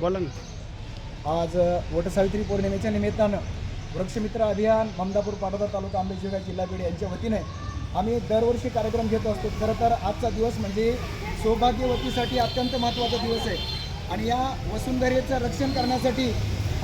बोला ना. आज वटसावित्री पौर्णिमेच्या निमित्तानं वृक्षमित्र अभियान ममदापूर पाटोदा तालुका अंबेजोगाई जिल्हा बीड यांच्या वतीने आम्ही दरवर्षी कार्यक्रम घेत असतो. खरं तर आजचा दिवस म्हणजे सौभाग्यवतीसाठी अत्यंत महत्त्वाचा दिवस आहे. आणि या वसुंधरेचं रक्षण करण्यासाठी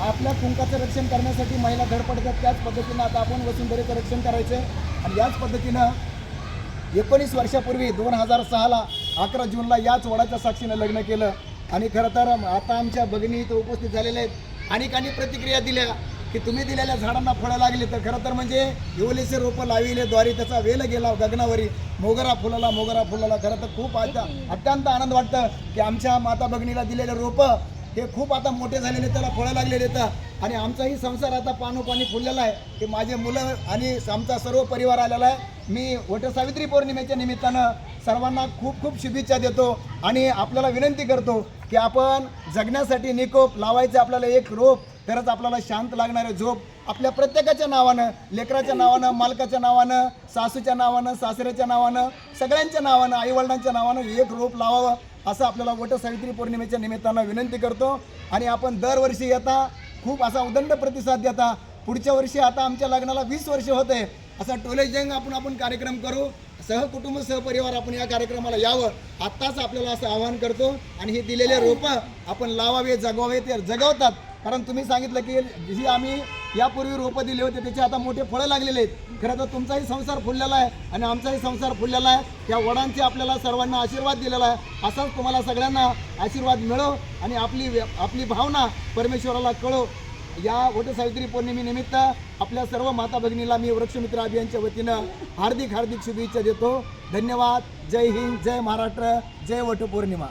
आपल्या कुंकाचं रक्षण करण्यासाठी महिला धडपडतात त्याच पद्धतीनं आता आपण वसुंधरेचं रक्षण करायचं आहे आणि याच पद्धतीनं एकोणीस वर्षापूर्वी दोन हजार सहाला अकरा जूनला याच वडाच्या साक्षीनं लग्न केलं. आणि खरं तर आता आमच्या भगिनी इथं उपस्थित झालेल्या आहेत. अनेकांनी प्रतिक्रिया दिल्या की तुम्ही दिलेल्या झाडांना फळं लागली तर खरं तर म्हणजे हिवलेचे रोपं लाविले द्वारे त्याचा वेल गेला गगनावरी. मोगरा फुलाला मोगरा फुलाला. खरं तर खूप आता अत्यंत आनंद वाटतं की आमच्या माता भगिनीला दिलेले रोपं हे खूप आता मोठे झालेले त्याला फळं लागलेले आहेत. आणि आमचाही संसार आता पानोपाणी फुललेला आहे. की माझे मुलं आणि आमचा सर्व परिवार आलेला आहे. मी वटसावित्री पौर्णिमेच्या निमित्तानं सर्वांना खूप खूप शुभेच्छा देतो आणि आपल्याला विनंती करतो की आपण जगण्यासाठी निकोप लावायचं आपल्याला एक रोप तरच आपल्याला शांत लागणारे झोप. आपल्या प्रत्येकाच्या नावानं लेकराच्या नावानं मालकाच्या नावानं सासूच्या नावानं सासऱ्याच्या नावानं सगळ्यांच्या नावानं आईवडिलांच्या नावानं एक रोप लावावं. असं आपल्याला वटसावित्री पौर्णिमेच्या निमित्तानं विनंती करतो. आणि आपण दरवर्षी येता खूप असा उदंड प्रतिसाद देता. पुढच्या वर्षी आता आमच्या लग्नाला वीस वर्ष होते. असा टोले जंग आपण आपण कार्यक्रम करू. सहकुटुंब सहपरिवार आपण या कार्यक्रमाला यावं. आत्ताच आपल्याला असं आवाहन करतो. आणि हे दिलेले रोपं आपण लावावे जगवावे ते जगवतात. कारण तुम्ही सांगितलं की जी आम्ही यापूर्वी रोपं दिले होते त्याचे आता मोठे फळं लागलेले आहेत. खरं तर तुमचाही संसार फुललेला आहे आणि आमचाही संसार फुललेला आहे. या वडांचे आपल्याला सर्वांना आशीर्वाद दिलेला आहे. असाच तुम्हाला सगळ्यांना आशीर्वाद मिळो आणि आपली आपली भावना परमेश्वराला कळो. या वटसावित्री पौर्णिमेनिमित्त आपल्या सर्व माता भगिनीला मी वृक्षमित्र अभियानच्या वतीनं हार्दिक हार्दिक शुभेच्छा देतो. धन्यवाद. जय हिंद जय महाराष्ट्र जय वटपौर्णिमा